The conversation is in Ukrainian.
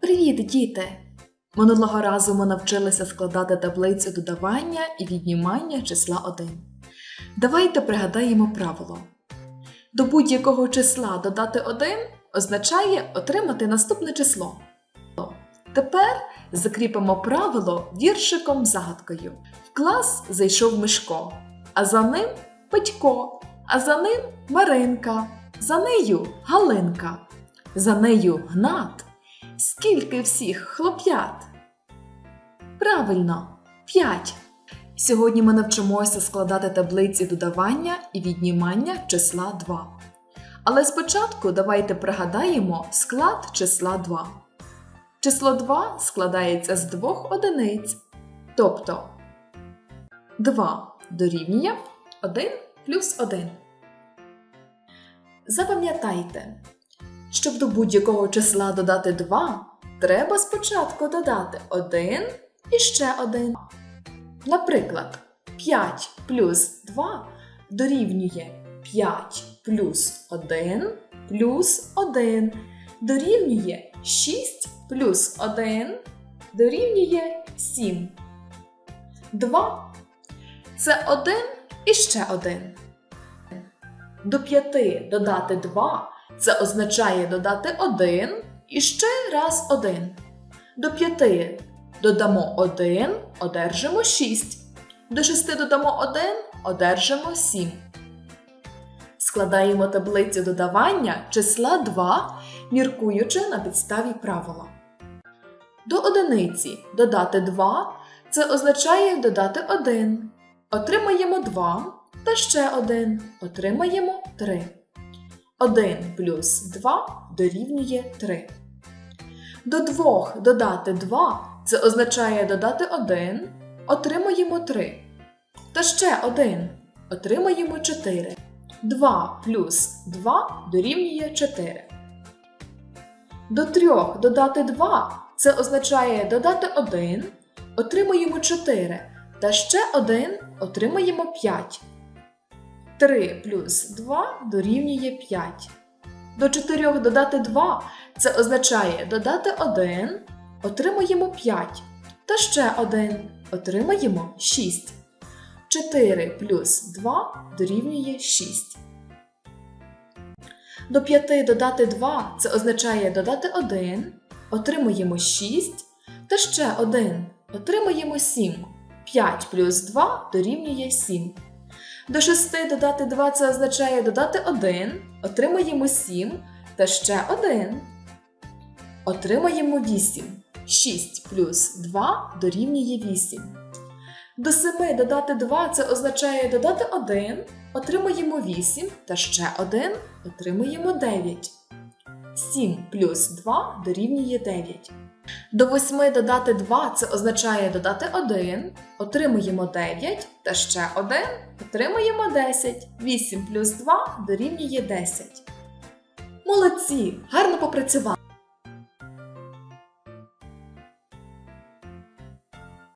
Привіт, діти! Минулого разу ми навчилися складати таблицю додавання і віднімання числа 1. Давайте пригадаємо правило. До будь-якого числа додати 1 означає отримати наступне число. Тепер закріпимо правило віршиком загадкою. В клас зайшов Мишко, а за ним Петько, а за ним Маринка, за нею Галинка, за нею Гнат. Скільки всіх хлоп'ят? Правильно, 5. Сьогодні ми навчимося складати таблиці додавання і віднімання числа 2. Але спочатку давайте пригадаємо склад числа 2. Число 2 складається з двох одиниць. Тобто 2 дорівнює 1 плюс 1. Запам'ятайте, щоб до будь-якого числа додати 2, треба спочатку додати 1 і ще 1. Наприклад, 5 плюс 2 дорівнює 5 плюс 1 плюс 1 дорівнює 6 плюс 1 дорівнює 7. 2 це 1 і ще 1. До 5 додати 2 це означає додати 1 і ще раз 1. До 5 додамо 1, одержимо 6. До 6 додамо 1, одержимо 7. Складаємо таблицю додавання числа 2, міркуючи на підставі правила. До одиниці додати 2 це означає додати 1. Отримаємо 2 та ще 1. Отримаємо 3. 1 плюс 2 дорівнює 3. До 2 додати 2 це означає додати 1. Отримаємо 3. Та ще 1. Отримаємо 4. 2 плюс 2 дорівнює 4. До 3 додати 2 це означає додати 1. Отримаємо 4. Та ще 1 отримаємо 5. 3 плюс 2 дорівнює 5. До 4 додати 2 це означає додати 1, отримаємо 5. Та ще 1 отримаємо 6. 4 плюс 2 дорівнює 6. До 5 додати 2 це означає додати 1, отримаємо 6. Та ще 1 отримаємо 7. 5 плюс 2 дорівнює 7. До 6 додати 2 це означає додати 1, отримаємо 7 та ще 1. Отримаємо 8. 6 плюс 2 дорівнює 8. До 7 додати 2 це означає додати 1, отримаємо 8 та ще 1, отримаємо 9. 7 плюс 2 дорівнює 9. До 8 додати 2 це означає додати 1, отримуємо 9 та ще 1, отримуємо 10. 8 плюс 2 дорівнює 10. Молодці! Гарно попрацювали!